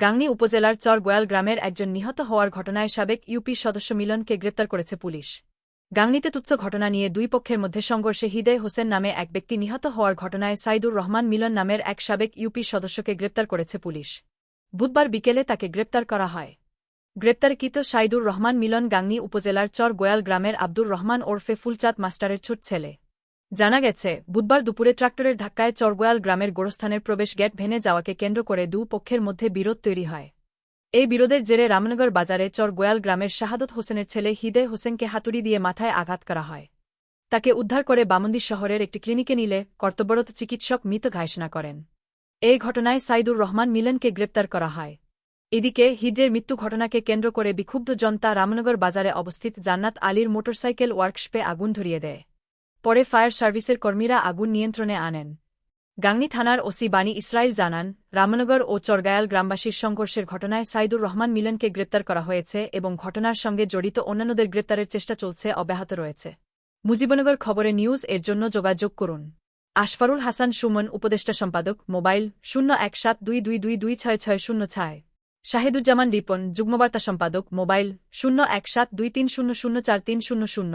গাংনী উপজেলার চর গোয়াল গ্রামের একজন নিহত হওয়ার ঘটনায় সাবেক ইউপি সদস্য মিলনকে গ্রেপ্তার করেছে পুলিশ। গাংনীতে তুচ্ছ ঘটনা নিয়ে দুই পক্ষের মধ্যে সংঘর্ষে হিদয় হোসেন নামে এক ব্যক্তি নিহত হওয়ার ঘটনায় সাইদুর রহমান মিলন নামের এক সাবেক ইউপি সদস্যকে গ্রেপ্তার করেছে পুলিশ। বুধবার বিকেলে তাকে গ্রেপ্তার করা হয়। গ্রেপ্তারকৃত সাইদুর রহমান মিলন গাংনী উপজেলার চর গোয়াল গ্রামের আব্দুর রহমান ওরফে ফুলচাঁদ মাস্টারের ছোট ছেলে। জানা গেছে, বুধবার দুপুরে ট্রাক্টরের ধাক্কায় চরগোয়াল গ্রামের গোরস্থানের প্রবেশ গেট ভেঙে যাওয়াকে কেন্দ্র করে দু পক্ষের মধ্যে বিরোধ তৈরি হয়। এই বিরোধের জেরে রামনগর বাজারে চরগোয়াল গ্রামের শাহাদত হোসেনের ছেলে হিদে হোসেনকে হাতুড়ি দিয়ে মাথায় আঘাত করা হয়। তাকে উদ্ধার করে বামন্দি শহরের একটি ক্লিনিকে নিলে কর্তব্যরত চিকিৎসক মৃত ঘাষণা করেন। এই ঘটনায় সাইদুর রহমান মিলনকে গ্রেপ্তার করা হয়। এদিকে হিজের মৃত্যু ঘটনাকে কেন্দ্র করে বিক্ষুব্ধ জনতা রামনগর বাজারে অবস্থিত জান্নাত আলীর মোটরসাইকেল ওয়ার্কশপে আগুন ধরিয়ে দেয়। পরে ফায়ার সার্ভিসের কর্মীরা আগুন নিয়ন্ত্রণে আনেন। গাংনী থানার ওসি বাণী ইসরায়েল জানান, রামনগর ও চরগায়াল গ্রামবাসীর সংঘর্ষের ঘটনায় সাইদুর রহমান মিলনকে গ্রেপ্তার করা হয়েছে এবং ঘটনার সঙ্গে জড়িত অন্যান্যদের গ্রেপ্তারের চেষ্টা চলছে, অব্যাহত রয়েছে। মুজিবনগর খবরে নিউজ, এর জন্য যোগাযোগ করুন। আশফারুল হাসান সুমন, উপদেষ্টা সম্পাদক, মোবাইল শূন্য এক সাত দুই দুই দুই দুই ছয় ছয় শূন্য ছয়। শাহিদুজ্জামান রিপন, যুগ্মবার্তা সম্পাদক, মোবাইল শূন্য এক সাত দুই তিন শূন্য শূন্য চার তিন শূন্য শূন্য।